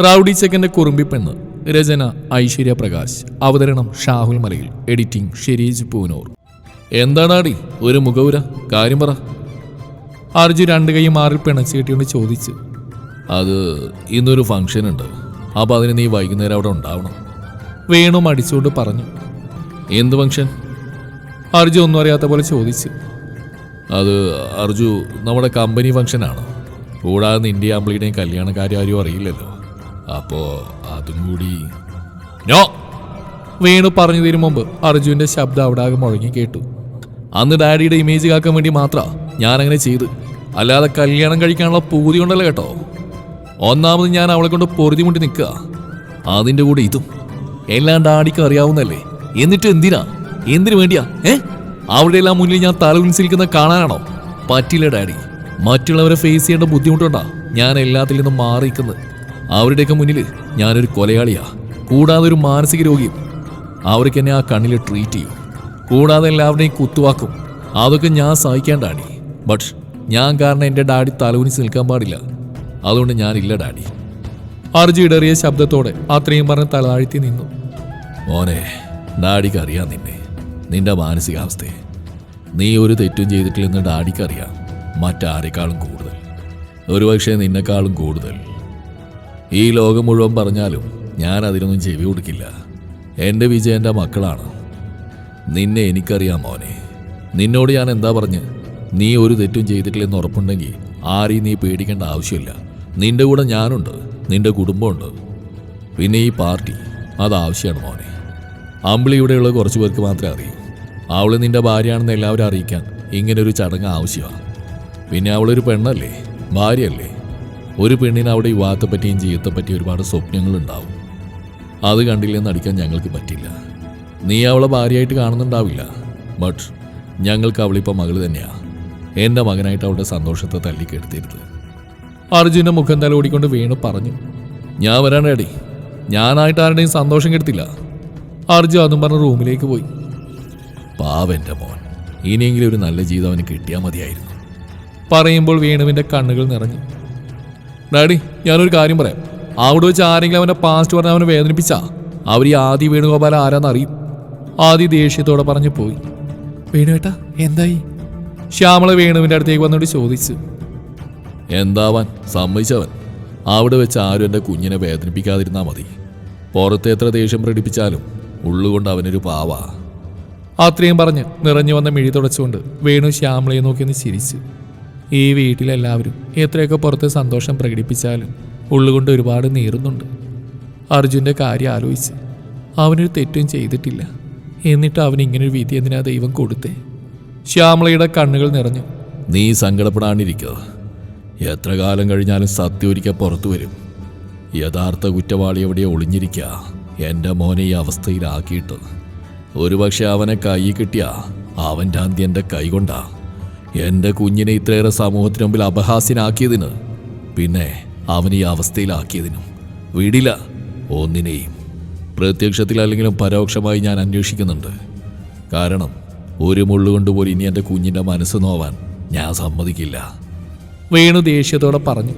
Rowdy ചെക്കന്റെ കുറുമ്പിപ്പെണ്ണ് രചന ഐശ്വര്യ പ്രകാശ്. അവതരണം Shahul Malayil. Editing Shereej Poonoor. എന്താണാടി? ഒരു മുഖവുര. കാര്യം പറ. അർജു രണ്ട് കൈ മാറിൽ പിണച്ചുകെട്ടിയോണ്ട് ചോദിച്ചു. അത് ഇന്നൊരു ഫംഗ്ഷൻ ഉണ്ട്. അപ്പോൾ അതിന് നീ വൈകുന്നേരം അവിടെ ഉണ്ടാവണം. വേണു മടിച്ചുകൊണ്ട് പറഞ്ഞു. എന്ത് ഫംഗ്ഷൻ? അർജു ഒന്നും അറിയാത്ത പോലെ ചോദിച്ചു. അത് അർജു നമ്മുടെ കമ്പനി ഫംഗ്ഷനാണ്. കൂടാതെ നിന്റെ ആമ്പിളിയുടെയും കല്യാണക്കാര്യം ആരും അറിയില്ലല്ലോ. അപ്പോ അതും കൂടി നോ വേണു പറഞ്ഞു തരും മുമ്പ് അർജുവിന്റെ ശബ്ദം അവിടെ ആകെ മുഴങ്ങി കേട്ടു. അന്ന് ഡാഡിയുടെ ഇമേജ് കാക്കാൻ വേണ്ടി മാത്രമാ ഞാൻ അങ്ങനെ ചെയ്ത്. അല്ലാതെ കല്യാണം കഴിക്കാനുള്ള പൂതി കൊണ്ടല്ല കേട്ടോ. ഒന്നാമത് ഞാൻ അവളെ കൊണ്ട് പൊറുതി മുട്ടി നിൽക്കുക. അതിന്റെ കൂടെ ഇതും. എല്ലാം ഡാഡിക്ക് അറിയാവുന്നല്ലേ എന്നിട്ട് എന്തിനാ? എന്തിനു വേണ്ടിയാ? ഏ? അവിടെ എല്ലാം മുന്നിൽ ഞാൻ തല ഉത്സരിക്കുന്ന കാണാനാണോ? പറ്റില്ല ഡാഡി. മറ്റുള്ളവരെ ഫേസ് ചെയ്യേണ്ട ബുദ്ധിമുട്ടുണ്ടാ? ഞാൻ എല്ലാത്തിൽ നിന്നും മാറിയിരിക്കുന്നത്. അവരുടെയൊക്കെ മുന്നിൽ ഞാനൊരു കൊലയാളിയാ. കൂടാതെ ഒരു മാനസിക രോഗിയും. അവർക്ക് എന്നെ ആ കണ്ണിൽ ട്രീറ്റ് ചെയ്യും. കൂടാതെ എല്ലാവരുടെയും കുത്തുവാക്കും. അതൊക്കെ ഞാൻ സഹിക്കാൻ ബട്ട് ഞാൻ കാരണം എന്റെ ഡാഡി തലകുനിച്ച് നിൽക്കാൻ പാടില്ല. അതുകൊണ്ട് ഞാനില്ല ഡാഡി. അർജു ഇടറിയ ശബ്ദത്തോടെ അത്രയും പറഞ്ഞ് തലതാഴ്ത്തി നിന്നു. മോനെ ഡാഡിക്ക് അറിയാം നിന്നെ. നിന്റെ മാനസികാവസ്ഥയെ. നീ ഒരു തെറ്റും ചെയ്തിട്ടില്ലെന്ന് ഡാഡിക്ക് അറിയാം മറ്റാരെക്കാളും കൂടുതൽ. ഒരുപക്ഷെ നിന്നെക്കാളും കൂടുതൽ. ഈ ലോകം മുഴുവൻ പറഞ്ഞാലും ഞാൻ അതിനൊന്നും ചെവി കൊടുക്കില്ല. എന്റെ വിജയന്റെ മക്കളാണ്. നിന്നെ എനിക്കറിയാം മോനെ. നിന്നോട് ഞാൻ എന്താ പറഞ്ഞ്? നീ ഒരു തെറ്റും ചെയ്തിട്ടില്ലെന്ന് ഉറപ്പുണ്ടെങ്കിൽ ആരെയും നീ പേടിക്കേണ്ട ആവശ്യമില്ല. നിന്റെ കൂടെ ഞാനുണ്ട്. നിന്റെ കുടുംബമുണ്ട്. പിന്നെ ഈ പാർട്ടി അത് ആവശ്യമാണ് മോനെ. അമ്പിളി ഇവിടെയുള്ള കുറച്ച് പേർക്ക് മാത്രമേ അറിയൂ. അവൾ നിന്റെ ഭാര്യയാണെന്ന് എല്ലാവരും അറിയിക്കാൻ ഇങ്ങനൊരു ചടങ്ങ് ആവശ്യമാണ് പിന്നെ അവളൊരു പെണ്ണല്ലേ? ഭാര്യയല്ലേ? ഒരു പെണ്ണിന് അവിടെ വിവാഹത്തെപ്പറ്റിയും ജീവിതത്തെപ്പറ്റിയും ഒരുപാട് സ്വപ്നങ്ങളുണ്ടാവും. അത് കണ്ടില്ലെന്ന് അടിക്കാൻ ഞങ്ങൾക്ക് പറ്റില്ല. നീ അവളെ ഭാര്യയായിട്ട് കാണുന്നുണ്ടാവില്ല. ബട്ട് ഞങ്ങൾക്ക് അവളിപ്പോൾ മകൾ തന്നെയാണ് എന്റെ മകനായിട്ട് അവളുടെ സന്തോഷത്തെ തല്ലിക്കെടുത്തിരുത്. അർജുന്റെ മുഖം തല ഓടിക്കൊണ്ട് വീണു പറഞ്ഞു. ഞാൻ റെഡി ഞാനായിട്ട് ആരുടെയും സന്തോഷം കെടുത്തില്ല. അർജു അതും പറഞ്ഞ് റൂമിലേക്ക് പോയി. പാവന്റെ മോൻ. ഇനിയെങ്കിലും ഒരു നല്ല ജീവിതം അവന് കിട്ടിയാൽ മതിയായിരുന്നു. പറയുമ്പോൾ വേണുവിന്റെ കണ്ണുകൾ നിറഞ്ഞു. ഡാഡി ഞാനൊരു കാര്യം പറയാം. അവിടെ വെച്ച് ആരെങ്കിലും അവന്റെ പാസ്റ്റ് പറഞ്ഞ് അവനെ വേദനിപ്പിച്ച അവർ ഈ ആദി വേണുഗോപാൽ ആരാന്ന് അറിയും. ആദി ദേഷ്യത്തോടെ പറഞ്ഞു പോയി. വേണുവേട്ടാ എന്തായി? ശ്യാമള വേണുവിന്റെ അടുത്തേക്ക് വന്നോട് ചോദിച്ചു. എന്താവാൻ സമ്മതിച്ചവൻ? അവിടെ വെച്ച് ആരും എന്റെ കുഞ്ഞിനെ വേദനിപ്പിക്കാതിരുന്നാൽ മതി. പുറത്ത് എത്ര ദേഷ്യം പ്രകടിപ്പിച്ചാലും ഉള്ളുകൊണ്ട് അവനൊരു പാവ. അത്രയും പറഞ്ഞ് നിറഞ്ഞു വന്ന മിഴി തുടച്ചുകൊണ്ട് വേണു ശ്യാമളയെ നോക്കിയൊന്ന് ചിരിച്ചു. ഈ വീട്ടിലെല്ലാവരും എത്രയൊക്കെ പുറത്ത് സന്തോഷം പ്രകടിപ്പിച്ചാലും ഉള്ളുകൊണ്ട് ഒരുപാട് നീറുന്നുണ്ട് അർജുന്റെ കാര്യം ആലോചിച്ച് അവനൊരു തെറ്റും ചെയ്തിട്ടില്ല. എന്നിട്ട് അവൻ ഇങ്ങനൊരു വിധി എന്തിനാ ദൈവം കൊടുത്തേ? ശ്യാമളയുടെ കണ്ണുകൾ നിറഞ്ഞു. നീ സങ്കടപ്പെടാണ്ടിരിക്കുക എത്ര കാലം കഴിഞ്ഞാലും സത്യം ഒരിക്കൽ പുറത്തു വരും. യഥാർത്ഥ കുറ്റവാളി എവിടെ ഒളിഞ്ഞിരിക്കുക എന്റെ മോനെ ഈ അവസ്ഥയിലാക്കിയിട്ട്. ഒരുപക്ഷെ അവനെ കൈ കിട്ടിയാ അവന്റെ അന്ത്യന്റെ കൈ കൊണ്ടാ എന്റെ കുഞ്ഞിനെ ഇത്രയേറെ സമൂഹത്തിന് മുമ്പിൽ അപഹാസ്യനാക്കിയതിന് പിന്നെ അവൻ ഈ അവസ്ഥയിലാക്കിയതിനും വിടില്ല ഒന്നിനെയും. പ്രത്യക്ഷത്തിൽ അല്ലെങ്കിലും പരോക്ഷമായി ഞാൻ അന്വേഷിക്കുന്നുണ്ട്. കാരണം ഒരു മുള്ളുകൊണ്ട് പോലും ഇനി എന്റെ കുഞ്ഞിന്റെ മനസ്സ് നോവാൻ ഞാൻ സമ്മതിക്കില്ല. വേണു ദേഷ്യത്തോടെ പറഞ്ഞു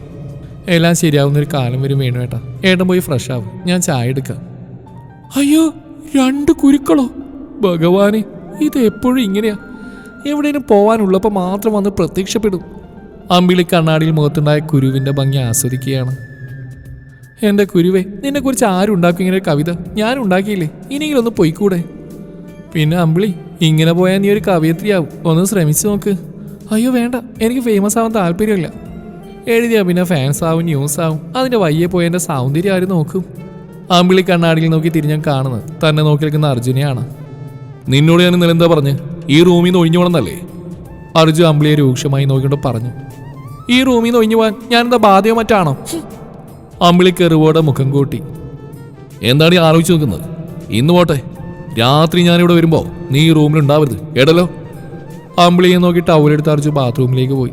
എല്ലാം ശരിയാവുന്നൊരു കാലം വരും വേണു ഏട്ടാ. ഏട്ടൻ പോയി ഫ്രഷ് ആവും. ഞാൻ ചായ എടുക്കാം. അയ്യോ രണ്ട് കുരുക്കളോ? ഭഗവാനെ ഇത് എപ്പോഴും ഇങ്ങനെയാ? എവിടെയും പോവാനുള്ളപ്പോൾ മാത്രം വന്ന് പ്രത്യക്ഷപ്പെടും. അമ്പിളി കണ്ണാടിയിൽ മുഖത്തുണ്ടായ കുരുവിന്റെ ഭംഗി ആസ്വദിക്കുകയാണ്. എന്റെ കുരുവേ നിന്നെക്കുറിച്ച് ആരുണ്ടാക്കും ഇങ്ങനെ കവിത? ഞാൻ ഉണ്ടാക്കിയില്ലേ ഇനിയെങ്കിലും ഒന്ന് പൊയ്ക്കൂടെ? പിന്നെ അമ്പിളി ഇങ്ങനെ പോയാൽ നീ ഒരു കവയത്രിയാവും. ഒന്ന് ശ്രമിച്ചു നോക്ക്. അയ്യോ വേണ്ട. എനിക്ക് ഫേമസ് ആവാൻ താല്പര്യമില്ല. എഴുതിയാ പിന്നെ ഫാൻസ് ആവും ന്യൂസ് ആവും. അതിന്റെ വയ്യെ പോയ എന്റെ സൗന്ദര്യം ആരും നോക്കും? അമ്പിളി കണ്ണാടിയിൽ നോക്കി തിരിഞ്ഞാൽ കാണുന്നത് തന്നെ നോക്കി നിൽക്കുന്ന അർജുനെയാണ്. നിന്നോട് ഞാൻ ഇന്നലെ പറഞ്ഞ്? ഈ റൂമിൽ നിന്ന് ഒഴിഞ്ഞു പോകണമെന്നല്ലേ അർജു അമ്പിളിയെ രൂക്ഷമായി നോക്കിക്കൊണ്ട് പറഞ്ഞു. ഈ റൂമിൽ നിന്ന് ഒഴിഞ്ഞു പോകാൻ എന്താ ബാധ്യോ മറ്റാണോ. അമ്പിളി കെറുവോടെ മുഖം കൂട്ടി. എന്താണ് ഈ ആലോചിച്ച് നോക്കുന്നത്? ഇന്ന് പോട്ടെ. രാത്രി ഞാനിവിടെ വരുമ്പോൾ നീ ഈ റൂമിൽ ഉണ്ടാവരുത്. എടലോ അമ്പിളിയെ നോക്കി ടവലെടുത്ത് അർജു ബാത്റൂമിലേക്ക് പോയി.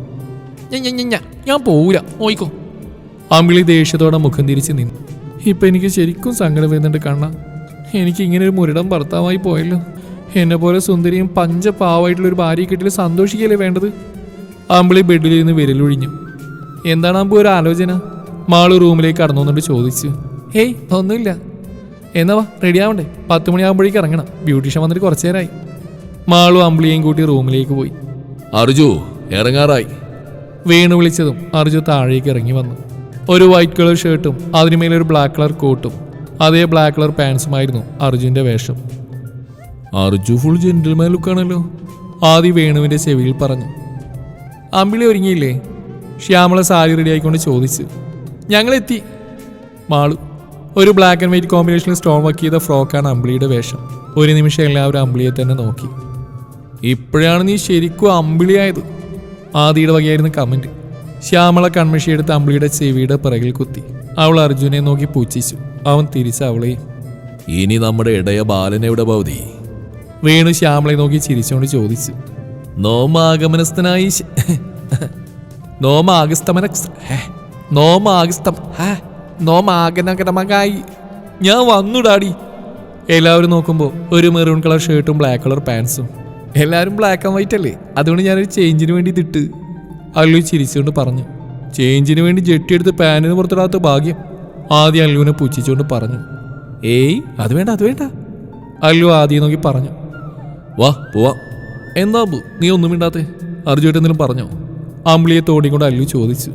ഞാൻ പോവില്ല നോയിക്കോ. അമ്പിളി ദേഷ്യത്തോടെ മുഖം തിരിച്ച് നിന്നു. ഇപ്പം എനിക്ക് ശരിക്കും സങ്കടം വരുന്നുണ്ട് കണ്ണ. എനിക്ക് ഇങ്ങനെ ഒരു മുരടം ഭർത്താവായി പോയല്ലോ. എന്നെ പോലെ സുന്ദരിയും പഞ്ചപാവായിട്ടുള്ള ഒരു ഭാര്യയെ കിട്ടിയിൽ സന്തോഷിക്കല്ലേ വേണ്ടത്? അമ്പിളി ബെഡിൽ നിന്ന് വിരലൊഴിഞ്ഞു എന്താണ് അമ്പു ഒരു ആലോചന? മാൾ റൂമിലേക്ക് കടന്നു വന്നിട്ട് ചോദിച്ചു. ഹേയ് ഒന്നുമില്ല. എന്നാ വാ റെഡി ആവണ്ടേ? പത്ത് മണിയാകുമ്പോഴേക്ക് ഇറങ്ങണം. ബ്യൂട്ടീഷ്യൻ വന്നിട്ട് കുറച്ചു നേരമായി മാളും അമ്പിളിയെയും കൂട്ടി റൂമിലേക്ക് പോയി. അർജു ഇറങ്ങാറായി. വീണു വിളിച്ചതും അർജു താഴേക്ക് ഇറങ്ങി വന്നു. ഒരു വൈറ്റ് കളർ ഷർട്ടും അതിനുമേലൊരു ബ്ലാക്ക് കളർ കോട്ടും അതേ ബ്ലാക്ക് കളർ പാൻസുമായിരുന്നു അർജുന്റെ വേഷം. അർജു ഫുൾ ജെന്റിൽമാൻ ലുക്കാണല്ലോ ആദി വേണുവിന്റെ ചെവിയിൽ പറഞ്ഞു. അമ്പിളി ഒരുങ്ങിയില്ലേ? ശ്യാമള സാരി റെഡി ആയിക്കൊണ്ട് ചോദിച്ചു. ഞങ്ങളെത്തി. മാളു ഒരു ബ്ലാക്ക് ആൻഡ് വൈറ്റ് കോമ്പിനേഷനിൽ സ്റ്റോൺ വർക്ക് ചെയ്ത ഫ്രോക്കാണ് അമ്പിളിയുടെ വേഷം. ഒരു നിമിഷം എല്ലാവരും അമ്പിളിയെ തന്നെ നോക്കി. ഇപ്പോഴാണ് നീ ശരിക്കും അമ്പിളിയായത്? ആദിയുടെ വകയായിരുന്നു കമന്റ് ശ്യാമള കൺമഷി എടുത്ത് അമ്പിളിയുടെ ചെവിയുടെ പിറകിൽ കുത്തി. അവൾ അർജുനെ നോക്കി പൂച്ചിച്ചു. അവൻ തിരിച്ച അവളെയും ഇനി നമ്മുടെ ഇടയ ബാലനെവിടെ ഭവതി വേണു ശ്യാമളെ നോക്കി ചിരിച്ചുകൊണ്ട് ചോദിച്ചു നോമാഗമനസ്ഥനായി നോമാഗസ്തമന നോമാഗസ്തം നോമാഗനകരമകായി ഞാൻ വന്നു ഡാഡി എല്ലാവരും നോക്കുമ്പോൾ ഒരു മെറൂൺ കളർ ഷർട്ടും ബ്ലാക്ക് കളർ പാൻസും എല്ലാവരും ബ്ലാക്ക് ആൻഡ് വൈറ്റ് അല്ലേ? അതുകൊണ്ട് ഞാനൊരു ചേഞ്ചിന് വേണ്ടി ഇതിട്ട് അല്ലു ചിരിച്ചുകൊണ്ട് പറഞ്ഞു ചേഞ്ചിന് വേണ്ടി ജെട്ടി എടുത്ത് പാനിന് പുറത്തിടാത്ത ഭാഗ്യം. ആദ്യം അല്ലുവിനെ പുച്ഛിച്ചുകൊണ്ട് പറഞ്ഞു ഏയ് അത് വേണ്ട അത് വേണ്ട. അല്ലു ആദ്യം നോക്കി പറഞ്ഞു വാ പോവാ. എന്താ നീ ഒന്നും മിണ്ടാത്തെ? അർജുൻ എന്തെങ്കിലും പറഞ്ഞോ? അമ്പിളിയെ തോടിക്കൊണ്ട് അല്ലു ചോദിച്ചു.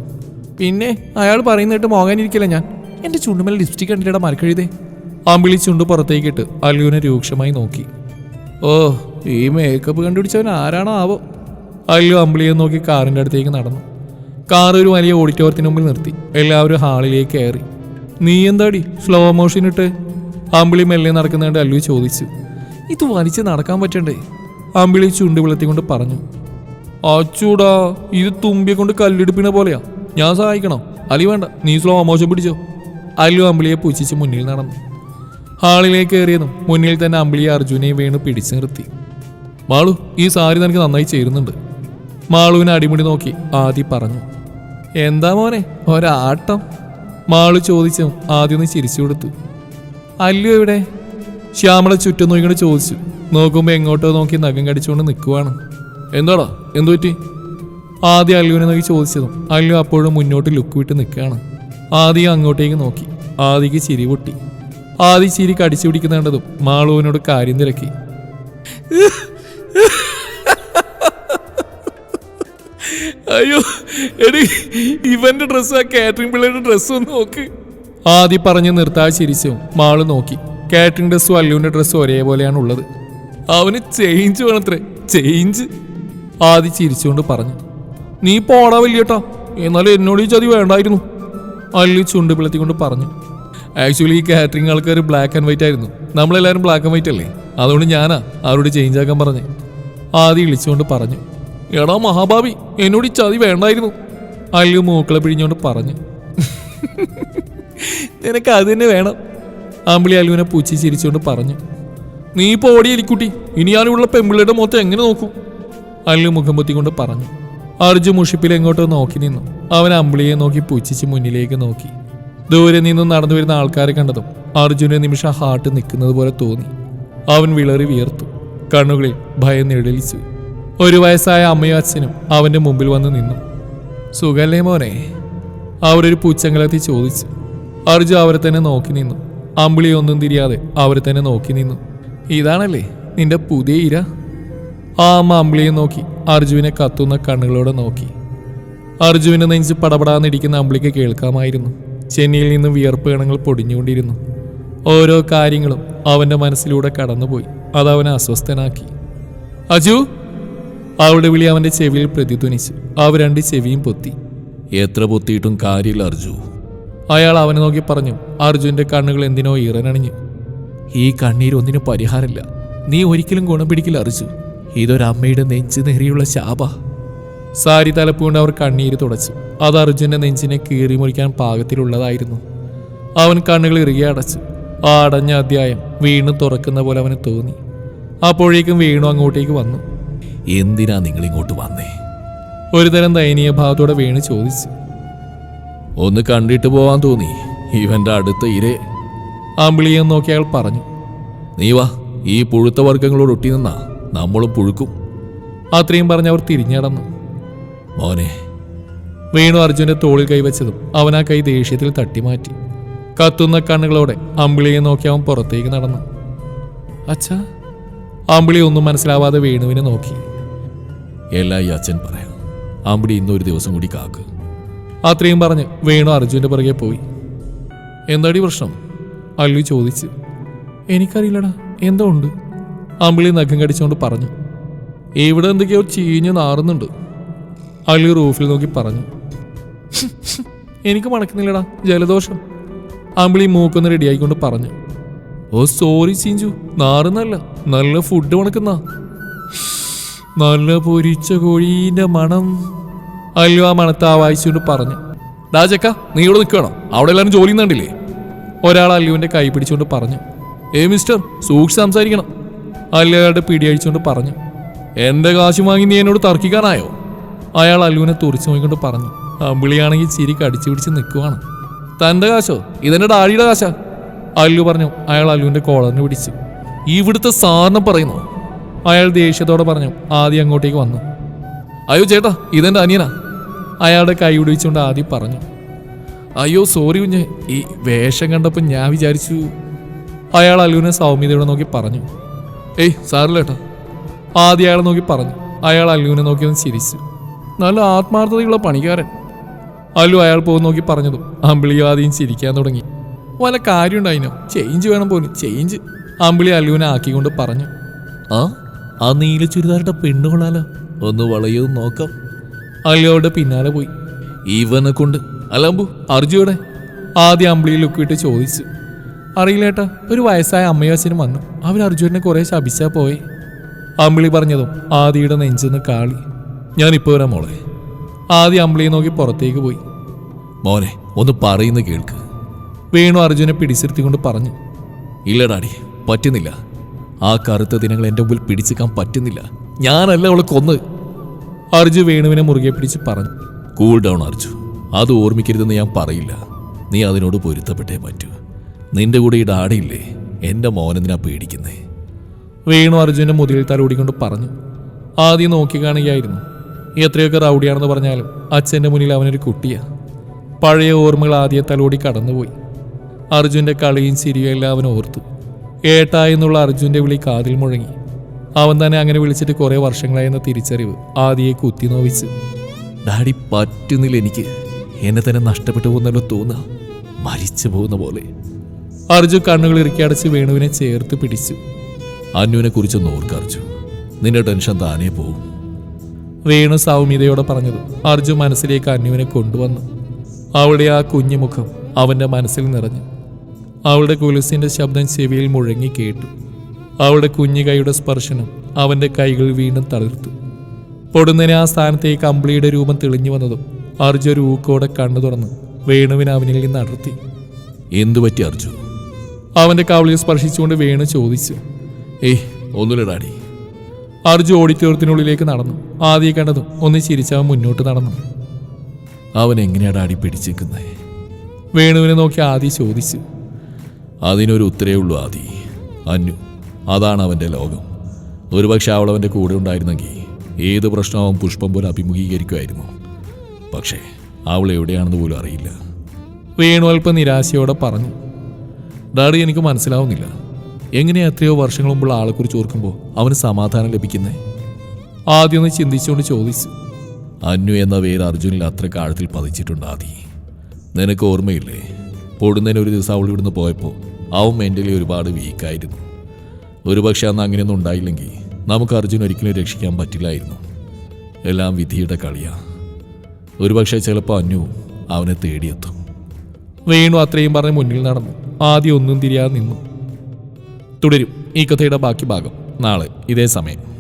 പിന്നെ അയാൾ പറയുന്നിട്ട് മോങ്ങാനിരിക്കില്ല ഞാൻ? എന്റെ ചുണ്ടുമേൽ ലിപ്സ്റ്റിക് കണ്ടിട്ട് മരക്കഴുതേ. അമ്പിളി ചുണ്ട് പുറത്തേക്കിട്ട് അല്ലുവിനെ രൂക്ഷമായി നോക്കി. ഓ ഈ മേക്കപ്പ് കണ്ടുപിടിച്ചവൻ ആരാണോ ആവോ അല്ലു അമ്പിളിയെ നോക്കി കാറിന്റെ അടുത്തേക്ക് നടന്നു. കാർ ഒരു വലിയ ഓഡിറ്റോറിയത്തിന് മുമ്പിൽ നിർത്തി. എല്ലാവരും ഹാളിലേക്ക് കയറി. നീ എന്താടി സ്ലോ മോഷൻ ഇട്ട്? അമ്പിളി മെല്ലെ നടക്കുന്നതുകൊണ്ട് അല്ലു ചോദിച്ചു. ഇത് വലിച്ച് നടക്കാൻ പറ്റണ്ടേ? അമ്പിളി ചുണ്ട് വിളത്തിക്കൊണ്ട് പറഞ്ഞു. അച്ചൂടാ ഇത് തുമ്പിയെ കൊണ്ട് കല്ലെടുപ്പിണ പോലെയാ. ഞാൻ സഹായിക്കണം. അലി വേണ്ട നീ സ്ലോ മോശം പിടിച്ചോ. അല്ലു അമ്പിളിയെ പുച്ഛിച്ച് മുന്നിൽ നടന്നു. ഹാളിലേക്ക് കയറിയതും മുന്നിൽ തന്നെ അമ്പിളിയെ അർജുനെയും വീണ് പിടിച്ചു നിർത്തി. മാളു ഈ സാരി നിനക്ക് നന്നായി ചേരുന്നുണ്ട്. മാളുവിനെ അടിമുടി നോക്കി ആദി പറഞ്ഞു. എന്താ മോനെ ഒരാട്ടം? മാളു ചോദിച്ചു ആദ്യം ഒന്ന് ചിരിച്ചു കൊടുത്തു. അല്ലു എവിടെ? ശ്യാമള ചുറ്റും നോക്കിക്കൊണ്ട് ചോദിച്ചു. നോക്കുമ്പോൾ എങ്ങോട്ടോ നോക്കി നഖം കടിച്ചുകൊണ്ട് നിൽക്കുവാണ് എന്താടാ? എന്തു പറ്റി? ആദ്യം അല്ലുവിനെ നോക്കി ചോദിച്ചതും അല്ലു അപ്പോഴും മുന്നോട്ട് ലുക്ക് വിട്ട് നിൽക്കുകയാണ്. ആദ്യം അങ്ങോട്ടേക്ക് നോക്കി. ആദിക്ക് ചിരി പൊട്ടി. ആദി ചിരി കടിച്ചു പിടിക്കുന്നുണ്ടതും മാളുവിനോട് കാര്യം തിരക്കി. അയ്യോ എടി ഇവന്റെ ഡ്രസ്സ് ആ കാറ്ററിംഗ് പിള്ളേരുടെ ഡ്രസ്സ് ഒന്ന് നോക്ക്. ആദി പറഞ്ഞ് നിർത്താതെ ചിരിച്ചു മാൾ നോക്കി. കാറ്ററിംഗ് ഡ്രസ്സും അല്ലുവിന്റെ ഡ്രസ്സും ഒരേപോലെയാണ് ഉള്ളത് അവന് ചേഞ്ച് വേണത്രേ ചേഞ്ച് ആദ്യം ചിരിച്ചുകൊണ്ട് പറഞ്ഞു നീ പോടാ വലിയട്ടാ എന്നാലും എന്നോട് ഈ ചതി വേണ്ടായിരുന്നു അല്ലു ചുണ്ട് പിളത്തിക്കൊണ്ട് പറഞ്ഞു ആക്ച്വലി ഈ കാറ്ററിംഗ് ആൾക്കാർ ബ്ലാക്ക് ആൻഡ് വൈറ്റ് ആയിരുന്നു നമ്മളെല്ലാവരും ബ്ലാക്ക് ആൻഡ് വൈറ്റ് അല്ലേ അതുകൊണ്ട് ഞാനാ അവരോട് ചേഞ്ച് ആക്കാൻ പറഞ്ഞു ആദ്യം ഇളിച്ചുകൊണ്ട് പറഞ്ഞു എടാ മഹാഭാവി എന്നോട് ഈ ചതി വേണ്ടായിരുന്നു അല്ലു മൂക്കളെ പിഴിഞ്ഞുകൊണ്ട് പറഞ്ഞു നിനക്ക് അത് തന്നെ വേണം ആമ്പിളി അലുവിനെ പൂച്ചി ചിരിച്ചുകൊണ്ട് പറഞ്ഞു നീ ഇപ്പോൾ ഓടി എലിക്കുട്ടി ഇനി ഞാനുള്ള പെമ്പിളിയുടെ മുഖത്ത് എങ്ങനെ നോക്കും? അല്ലു മുഖം പൊത്തിക്കൊണ്ട് പറഞ്ഞു. അർജു മുഷിപ്പിൽ എങ്ങോട്ടോ നോക്കി നിന്നു. അവൻ അമ്പിളിയെ നോക്കി പൂച്ചിച്ച് മുന്നിലേക്ക് നോക്കി. ദൂരെ നിന്നും നടന്നു വരുന്ന ആൾക്കാരെ കണ്ടതും അർജുന നിമിഷം ഹാർട്ട് നിൽക്കുന്നത് പോലെ തോന്നി. അവൻ വിളറി വിയർത്തു. കണ്ണുകളിൽ ഭയം നിഴലിച്ചു. ഒരു വയസ്സായ അമ്മയും അച്ഛനും അവന്റെ മുമ്പിൽ വന്ന് നിന്നു. സുഖല്ലേ മോനെ? അവരൊരു പൂച്ചങ്ങളെത്തി ചോദിച്ചു. അർജു അവരെ തന്നെ നോക്കി നിന്നു. അമ്പിളി ഒന്നും തിരിയാതെ അവർ തന്നെ നോക്കി നിന്നു. ഇതാണല്ലേ നിന്റെ പുതിയ ഇര? ആ അമ്മ അമ്പിളിയെ നോക്കി അർജുവിനെ കത്തുന്ന കണ്ണുകളോടെ നോക്കി. അർജുവിനെ നെഞ്ച് പടപടാന്നിടിക്കുന്ന അമ്പിളിക്ക് കേൾക്കാമായിരുന്നു. ചെന്നിയിൽ നിന്ന് വിയർപ്പ് കണങ്ങൾ പൊടിഞ്ഞുകൊണ്ടിരുന്നു. ഓരോ കാര്യങ്ങളും അവന്റെ മനസ്സിലൂടെ കടന്നുപോയി. അത് അവനെ അസ്വസ്ഥനാക്കി. അജു! അവളുടെ വിളി അവന്റെ ചെവിയിൽ പ്രതിധ്വനിച്ചു. അവ രണ്ട് ചെവിയും പൊത്തി. എത്ര പൊത്തിയിട്ടും കാര്യമില്ല അർജു. അയാൾ അവനെ നോക്കി പറഞ്ഞു അർജുന്റെ കണ്ണുകൾ എന്തിനോ ഇറനണിഞ്ഞു ഈ കണ്ണീര് ഒന്നിനും പരിഹാരമില്ല. നീ ഒരിക്കലും ഗുണം പിടിക്കില്ല അർജു. ഇതൊരമ്മയുടെ നെഞ്ച് നേറിയുള്ള ശാപ. സാരി തലപ്പുകൊണ്ട് അവർ കണ്ണീര് തുടച്ചു. അത് അർജുന്റെ നെഞ്ചിനെ കീറി മുറിക്കാൻ പാകത്തിലുള്ളതായിരുന്നു. അവൻ കണ്ണുകൾ ഇറുകെ അടച്ചു. ആ അടഞ്ഞ അധ്യായം വീണ് തുറക്കുന്ന പോലെ അവന് തോന്നി. അപ്പോഴേക്കും വീണു അങ്ങോട്ടേക്ക് വന്നു. എന്തിനാ നിങ്ങൾ ഇങ്ങോട്ട് വന്നേ? ഒരുതരം ദയനീയ ഭാവത്തോടെ വീണ് ചോദിച്ചു. ഒന്ന് കണ്ടിട്ട് പോവാൻ തോന്നി. ഇവന്റെ അടുത്ത ഇരേ. ആമ്പിളിയെ നോക്കി അയാൾ പറഞ്ഞു നീ വാ ഈ പുഴുത്ത വർഗങ്ങളോട് ഒട്ടി നിന്നാ. നമ്മളും പുഴുക്കും. അത്രയും പറഞ്ഞ് അവർ തിരിഞ്ഞടന്നു മോനെ. വീണു അർജുന്റെ തോളിൽ കൈവച്ചതും അവൻ ആ കൈ ദേഷ്യത്തിൽ തട്ടിമാറ്റി. കത്തുന്ന കണ്ണുകളോടെ അമ്പിളിയെ നോക്കി അവൻ പുറത്തേക്ക് നടന്നു. അച്ഛാ. അമ്പിളി ഒന്നും മനസ്സിലാവാതെ വേണുവിനെ നോക്കി. എല്ലാ ഈ അച്ഛൻ പറയാം അമ്പിളി ഇന്നൊരു ദിവസം കൂടി കാക്ക്. അത്രയും പറഞ്ഞ് വേണു അർജുന്റെ പുറകെ പോയി. എന്താടി പ്രശ്നം? അല്ലു ചോദിച്ച്. എനിക്കറിയില്ലടാ എന്തോ ഉണ്ട്? അമ്പിളി നഖം കടിച്ചുകൊണ്ട് പറഞ്ഞു. ഇവിടെ എന്തൊക്കെയോ ചീഞ്ഞ് നാറുന്നുണ്ട്. അല്ലു റൂഫിൽ നോക്കി പറഞ്ഞു. എനിക്ക് മണക്കുന്നില്ലടാ ജലദോഷം. അമ്പിളി മൂക്കൊന്ന് റെഡിയായിക്കൊണ്ട് പറഞ്ഞു. ഓ സോറി ചീഞ്ചു. നാറുന്നല്ല നല്ല ഫുഡ് മണക്കുന്ന. നല്ല പൊരിച്ച കോഴീന്റെ മണം. അല്ലു ആ മണത്ത് വായിച്ചുകൊണ്ട് പറഞ്ഞു രാജക്ക നീ ഇവിടെ നിൽക്കണം? അവിടെ എല്ലാവരും ജോലി കണ്ടില്ലേ? ഒരാൾ അല്ലുവിന്റെ കൈ പിടിച്ചുകൊണ്ട് പറഞ്ഞു ഏ മിസ്റ്റർ സൂക്ഷിച്ച് സംസാരിക്കണം. അല്ലു പിടിയഴിച്ചുകൊണ്ട് പറഞ്ഞു എന്റെ കാശ് വാങ്ങി നീ എന്നോട് തർക്കിക്കാനായോ? അയാൾ അല്ലുവിനെ തുറിച്ചു നോക്കിക്കൊണ്ട് പറഞ്ഞു അമ്പിളിയാണെങ്കിൽ ചിരി കടിച്ചു പിടിച്ച് നിൽക്കുവാണ്. തന്റെ കാശോ? ഇതെന്റെ ഡാഡിയുടെ കാശാ? അല്ലു പറഞ്ഞു അയാൾ അല്ലുവിന്റെ കോളറിന് പിടിച്ചു ഇവിടുത്തെ സാറിനെ പറയുന്നു? അയാൾ ദേഷ്യത്തോടെ പറഞ്ഞു ആദ്യം അങ്ങോട്ടേക്ക് വന്നു. അയ്യോ ചേട്ടാ ഇതെന്റെ അനിയനാ. അയാളുടെ കൈ പിടിച്ചുകൊണ്ട് ആദ്യം പറഞ്ഞു. അയ്യോ സോറി കുഞ്ഞ് ഈ വേഷം കണ്ടപ്പോൾ ഞാൻ വിചാരിച്ചു അയാൾ അല്ലുവിനെ സൗമ്യതയോടെ നോക്കി പറഞ്ഞു. ഏയ് സാറില്ല ഏട്ടാ. ആദ്യം അയാളെ നോക്കി പറഞ്ഞു. അയാൾ അല്ലുവിനെ നോക്കി ഒന്ന് ചിരിച്ചു. നല്ല ആത്മാർത്ഥതയുള്ള പണിക്കാരൻ. അല്ലു അയാൾ പോകുന്ന നോക്കി പറഞ്ഞതും അമ്പിളി ആദ്യം ചിരിക്കാൻ തുടങ്ങി. വല്ല കാര്യമുണ്ടായിനോ ചേഞ്ച് വേണം പോലും ചേഞ്ച് അമ്പിളി അല്ലുവിനെ ആക്കിക്കൊണ്ട് പറഞ്ഞു. ആ ആ നീല ചുരിദാറിന്റെ പെണ്ണ് കൊള്ളാലോ. ഒന്ന് വളയോ നോക്കാം. അല്ലയോടെ പിന്നാലെ പോയി. ഇവനെ കൊണ്ട്. അലമ്പു അർജുയുടെ ആദ്യം അമ്പിളിയിൽ ഒക്കിയിട്ട് ചോദിച്ചു. അറിയില്ലേട്ടാ ഒരു വയസ്സായ അമ്മയും അച്ഛനും വന്നു. അവർ അർജുനെ കുറേ ശപിച്ചാ പോയി. അമ്പിളി പറഞ്ഞതും ആദിയുടെ നെഞ്ചെന്ന് കാളി. ഞാനിപ്പോ വരാം മോളെ. ആദ്യം അമ്പിളിയെ നോക്കി പുറത്തേക്ക് പോയി. മോനെ ഒന്ന് പറയുന്ന കേൾക്ക്. വീണു അർജുനെ പിടിച്ചിരുത്തിക്കൊണ്ട് പറഞ്ഞു. ഇല്ല ഡാഡി പറ്റുന്നില്ല. ആ കറുത്ത ദിനങ്ങൾ എന്റെ മുമ്പിൽ പിടിച്ചേക്കാൻ പറ്റുന്നില്ല. ഞാനല്ല അവളെ കൊന്ന്. അർജു വേണുവിനെ മുറുകെ പിടിച്ച് പറഞ്ഞു. Cool down Arju. അത് ഓർമ്മിക്കരുതെന്ന് ഞാൻ പറയില്ല. നീ അതിനോട് പൊരുത്തപ്പെട്ടേ പറ്റൂ. നിന്റെ കൂടെ ഈ ഡാഡിയില്ലേ? എന്റെ മോനെന്തിനാ പേടിക്കുന്നേ? വേണു അർജുനെ മുതിരിൽ തലോടിക്കൊണ്ട് പറഞ്ഞു. ആദ്യം നോക്കിക്കാണുകയായിരുന്നു എത്രയൊക്കെ റൗഡിയാണെന്ന് പറഞ്ഞാലും അച്ഛന്റെ മുന്നിൽ അവനൊരു കുട്ടിയാ. പഴയ ഓർമ്മകൾ ആദ്യ തലോടി കടന്നുപോയി. അർജുന്റെ കളിയും ചിരിയും എല്ലാം അവൻ ഓർത്തു. ഏട്ടായെന്നുള്ള അർജുന്റെ വിളി കാതിൽ മുഴങ്ങി. അവൻ തന്നെ അങ്ങനെ വിളിച്ചിട്ട് കുറെ വർഷങ്ങളായെന്ന തിരിച്ചറിവ് ആദിയെ കുത്തി നോവിച്ച്. ഡാഡി പറ്റുന്നില്ല എനിക്ക്. എന്നെ തന്നെ നഷ്ടപ്പെട്ടു പോകുന്നല്ലോ തോന്നുക മരിച്ചു പോകുന്ന പോലെ. അർജു കണ്ണുകൾ ഇറുക്കി അടച്ച് വേണുവിനെ ചേർത്ത് പിടിച്ചു. അന്നുവിനെ കുറിച്ചൊന്ന് ഓർക്കറിച്ചു നിന്റെ ടെൻഷൻ താനേ പോകും വേണു സൗമ്യതയോടെ പറഞ്ഞത് അർജു മനസ്സിലേക്ക് അന്യുവിനെ കൊണ്ടുവന്നു. അവളുടെ ആ കുഞ്ഞുമുഖം അവന്റെ മനസ്സിൽ നിറഞ്ഞു. അവളുടെ കുലുസിന്റെ ശബ്ദം ചെവിയിൽ മുഴങ്ങി കേട്ടു. അവളുടെ കുഞ്ഞു കൈയുടെ സ്പർശനം അവന്റെ കൈകൾ വീണ്ടും തളിർത്തു. പൊടുന്നതിന് ആ സ്ഥാനത്തേക്ക് അമ്പിളിയുടെ രൂപം തെളിഞ്ഞു വന്നതും അർജു ഒരു ഊക്കോടെ കണ്ണു തുറന്ന് വേണുവിനെ അവനിൽ നിന്ന് അടർത്തി. എന്തു പറ്റി അർജു അവന്റെ കവളിൽ സ്പർശിച്ചുകൊണ്ട് വേണു ചോദിച്ചു. ഏയ് ഒന്നുമില്ലടാടി. അർജു ഓഡിറ്റോറിയത്തിനുള്ളിലേക്ക് നടന്നു. ആദ്യം കണ്ടതും ഒന്ന് ചിരിച്ചവൻ മുന്നോട്ട് നടന്നു. അവൻ എങ്ങനെയാണ് ഡാഡി പിടിച്ചേക്കുന്നേ? വേണുവിനെ നോക്കി ആദി ചോദിച്ചു. അതിനൊരു ഉത്തരേ ഉള്ളൂ ആദി. അന്നു അതാണ് അവന്റെ ലോകം. ഒരുപക്ഷെ അവൾ അവന്റെ കൂടെ ഉണ്ടായിരുന്നെങ്കിൽ ഏത് പ്രശ്നവും പുഷ്പം പോലെ അഭിമുഖീകരിക്കുമായിരുന്നു. പക്ഷേ അവൾ എവിടെയാണെന്ന് പോലും അറിയില്ല. വേണു അല്പം നിരാശയോടെ പറഞ്ഞു ഡാഡി എനിക്ക് മനസ്സിലാവുന്നില്ല. എങ്ങനെയാ എത്രയോ വർഷങ്ങൾ മുമ്പുള്ള ആളെക്കുറിച്ച് ഓർക്കുമ്പോൾ അവന് സമാധാനം ലഭിക്കുന്നേ? ആദ്യം ഒന്ന് ചിന്തിച്ചുകൊണ്ട് ചോദിച്ചു അന്നു എന്ന പേര് അർജുനിൽ അത്ര കാഴത്തിൽ പതിച്ചിട്ടുണ്ട് ആദി. നിനക്ക് ഓർമ്മയില്ലേ? പൊടുന്നതിന് ഒരു ദിവസം അവൾ ഇവിടുന്ന് പോയപ്പോൾ അവൻ മെന്റലി ഒരുപാട് വീക്കായിരുന്നു ഒരുപക്ഷെ അന്ന് അങ്ങനെയൊന്നും ഉണ്ടായില്ലെങ്കിൽ നമുക്ക് അർജുൻ ഒരിക്കലും രക്ഷിക്കാൻ പറ്റില്ലായിരുന്നു. എല്ലാം വിധിയുടെ കളിയാണ് ഒരുപക്ഷെ ചിലപ്പോൾ അന്നു അവനെ തേടിയെത്തും. വേണു അത്രയും പറഞ്ഞ് മുന്നിൽ നടന്നു. ആദ്യം ഒന്നും തിരിയാതെ നിന്നു. തുടരും ഈ കഥയുടെ ബാക്കി ഭാഗം നാളെ ഇതേ സമയം.